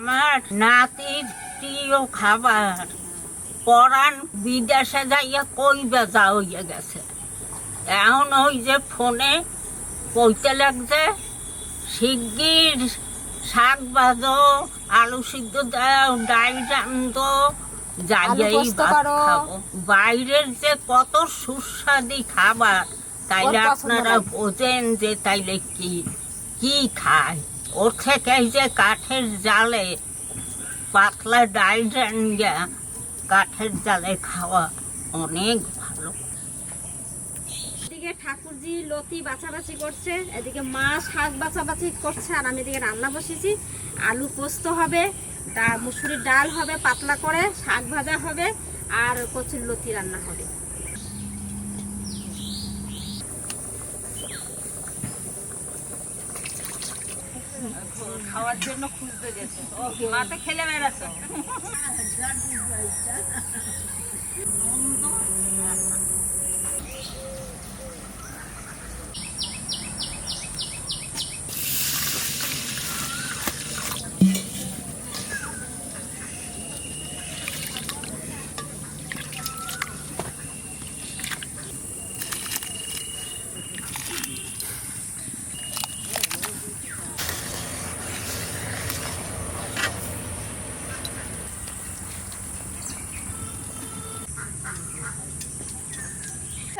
আমার নাতির প্রিয় খাবার। পরাণ বিদেশে যাইয়া কইবে যা হইয়া গেছে। এখন ওই যে ফোনে কইতে লাগছে শিগগির শাক ভাজো আলু সিদ্ধ দাও ডাল রান্ধো যাইয়াই। খাব। বাইরের যে কত সুস্বাদী খাবার তাইলে আপনারা বোঝেন যে তাইলে কি কি খায়। ওর থেকে যে কাঠের জালে, পাতলা ডাল রান্না কাঠের জালে খাওয়া অনেক ভালো। এদিকে ঠাকুরজি লতি বাছাবাছি করছে, এদিকে মা শাক বাছাবাছি করছে, আর আমি এদিকে রান্না বসেছি আলু পোস্ত হবে মুসুরির ডাল হবে পাতলা করে, শাক ভাজা হবে, আর কচুর লতি রান্না হবে। খাওয়ার জন্য খুঁজতে গেছে। মাঠে খেলে বেড়াতো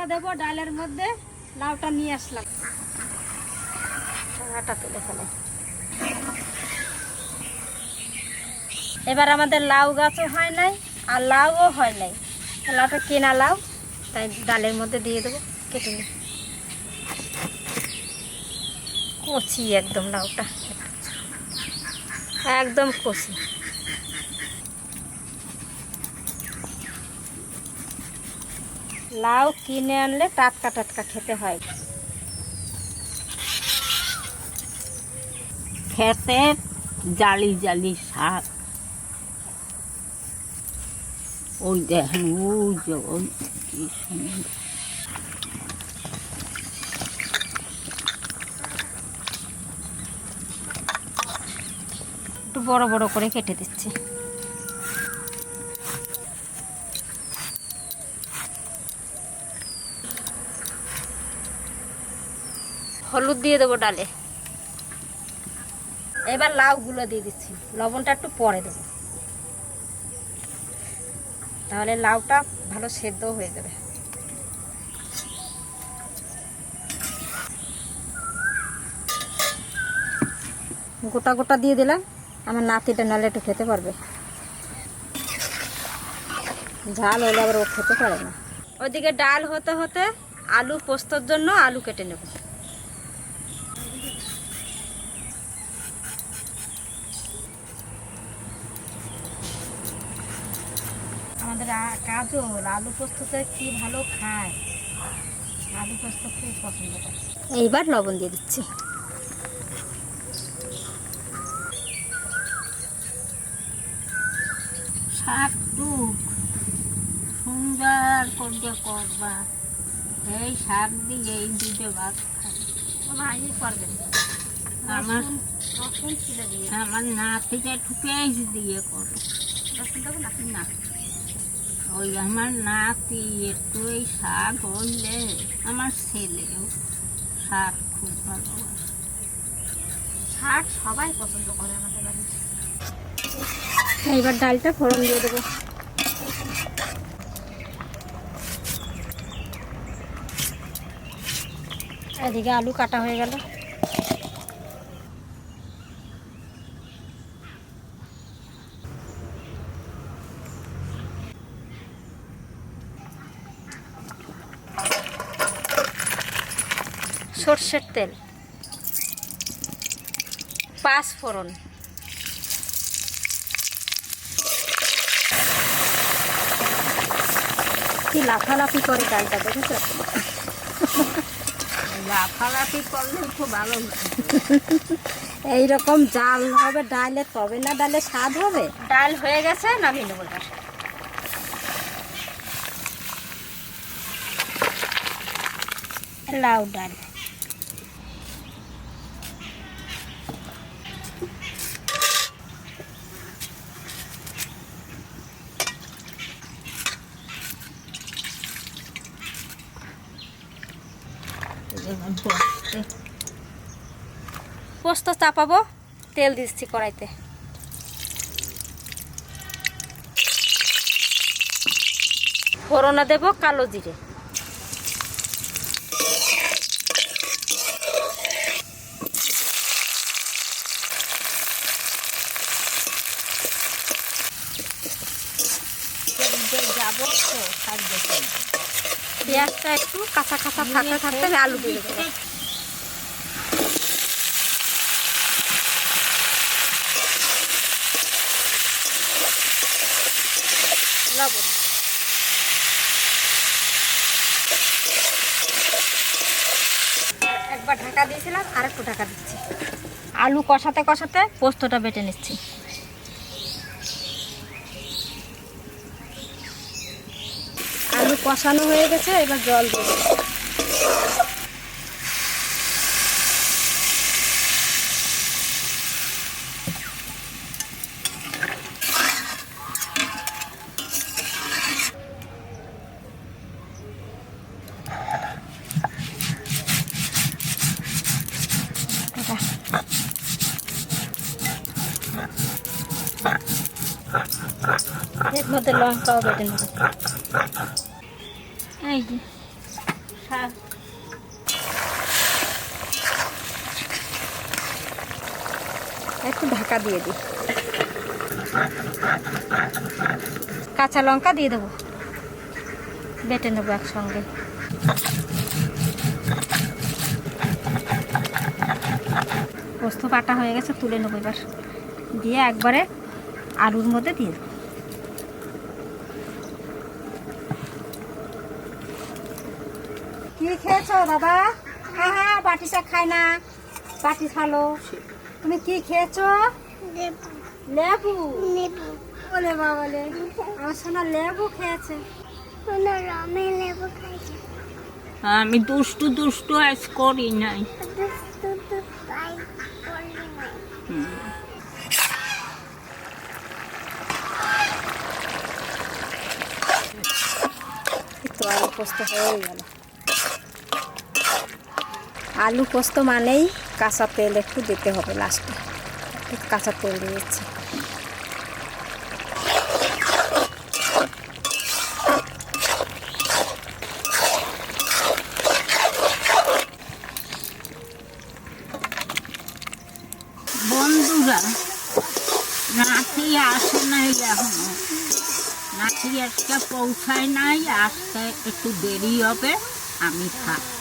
টা দেবো, ডালের মধ্যে লাউটা নিয়ে আসলাম। এবার আমাদের লাউ গাছও হয় নাই, আর লাউও হয় নাই। লাউটা কেনা লাউ, তাই ডালের মধ্যে দিয়ে দেবো, কেটে নিই। কচি একদম লাউটা। একদম কচি। লাউ কিনে আনলে টাটকা টাটকা খেতে হয়। খেতে জালি জালি শাক ওই দেখেন ওই কি সুন্দর। একটু বড় বড় করে কেটে দিচ্ছি। হলুদ দিয়ে দেবো ডালে। এবার লাউগুলো দিয়ে দিচ্ছি। লবণটা একটু পরে দেবো। তাহলে লাউটা ভালো সেদ্ধ হয়ে যাবে। গোটা গোটা দিয়ে দিলাম। আমার নাতিটা নালে একটু খেতে পারবে। ঝাল হলে আবার ও খেতে পারে না। ওইদিকে ডাল হতে হতে আলু পোস্তর জন্য আলু কেটে নেব। কাজল আলু পোস্ততে কি ভালো খায়? আলু পোস্ত খুব পছন্দ করে। এইবার লবণ দিয়ে দিচ্ছি। শাক টুক সুন্দর করে করবা এই শাক দিয়ে এই দুটো ভাত করবে। আমার আমার নাতিটা একটু পেঁয়াজ দিয়ে করো। রসুন দেবো নাকি? না। ওই আমার নাতি একটু এই শাক হইলে আমার ছেলেও শাক খুব ভালোবাসে। শাক সবাই পছন্দ করে আমাদের বাড়ি এইবার ডালটা ফোড়ন দিয়ে দেবো। এদিকে আলু কাটা হয়ে গেল। সর্ষের তেল। পাঁচ ফোড়ন। কি লাফালাফি করে ডালটা দেখেছ? লাফালাফি করলে খুব ভালো এইরকম জাল হবে ডালে তবে না ডালে স্বাদ হবে? ডাল হয়ে গেছে নামিয়ে নেব ডাল লাউ ডাল। পোস্ত চাপাবো তেল দিচ্ছি কড়াইতে। ফোড়না দেব কালো জিরে যাব তো থাকবে পেঁয়াজটা একটু কাঁচা কাঁচা থাকতে থাকতে আমি আলু দিয়ে দেবো। লবণ। একবার ঢাকা দিয়েছিলাম আর একটু ঢাকা দিচ্ছি। আলু কষাতে কষাতে পোস্তটা বেটে নিচ্ছি। কষানো হয়ে গেছে এবার জল দেবো। এর মধ্যে লঙ্কাও বেটে নেব এই যে। শাক একটু ঢাকা দিয়ে দিই। কাঁচা লঙ্কা দিয়ে দেবো। বেটে নেব একসঙ্গে। পোস্ত বাটা হয়ে গেছে, তুলে নেব এবার। দিয়ে একবারে আলুর মধ্যে দিয়ে দেবো। কি খেয়েছো দাদা হ্যাঁ হ্যাঁ বাটি চা খায় না। বাটি খালো তুমি কি খেয়েছো? লেবু। বলে বলে আমার সোনা লেবু খেয়েছে। আমি দুষ্টু দুষ্টু আজ করি নাই। তো আলু পোস্ত হয়ে গেল। আলু পোস্ত মানেই কাঁচা তেল একটু দিতে হবে লাস্টে কাঁচা তেল দিয়েছি বন্ধুরা নাই পৌঁছায় নাই আসতে একটু দেরি হবে, আমি থাক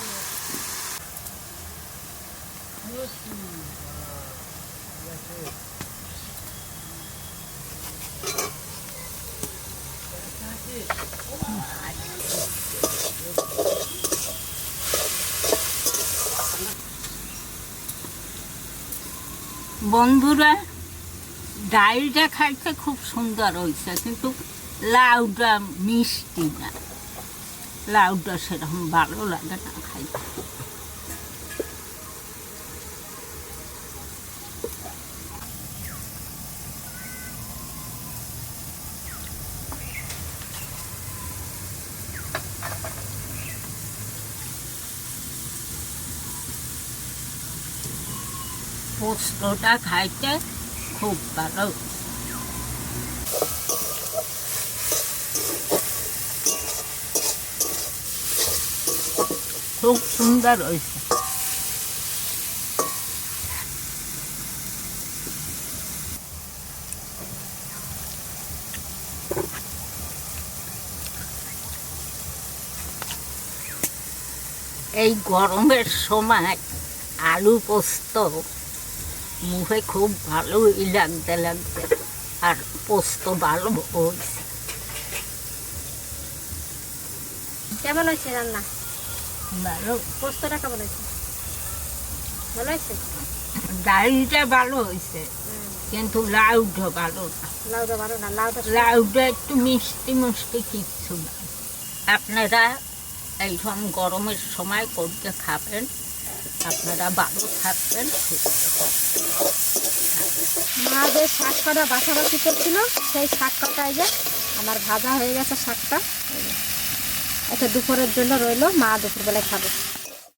বন্ধুরা, ডালটা খাইতে খুব সুন্দর হয়েছে কিন্তু লাউটা মিষ্টি না। লাউটা সেরকম ভালো লাগে না খাইতে। পোস্তটা খাইতে খুব ভালো। খুব সুন্দর হয়েছে। এই গরমের সময় আলু পোস্ত মুখে খুব ভালোই লাগতে লাগতে আর পোস্ত ভালো হয়েছে। কেমন হয়েছে রান্না? ভালো। পোস্তটা কেমন হয়েছে? ভালো হয়েছে? ডালটা ভালো হয়েছে কিন্তু লাউটা ভালো না। লাউটা ভালো না লাউটা লাউটা একটু মিষ্টি মিষ্টি কিচ্ছু না। আপনারা এইরকম গরমের সময় করতে খাবেন। আপনারা ভালো থাকবেন মা যে শাক কাটা বাছাবাছি করছিল, সেই শাক কাটায় যে আমার ভাজা হয়ে গেছে শাকটা। এটা দুপুরের জন্য রইল, মা দুপুরবেলায় খাবে।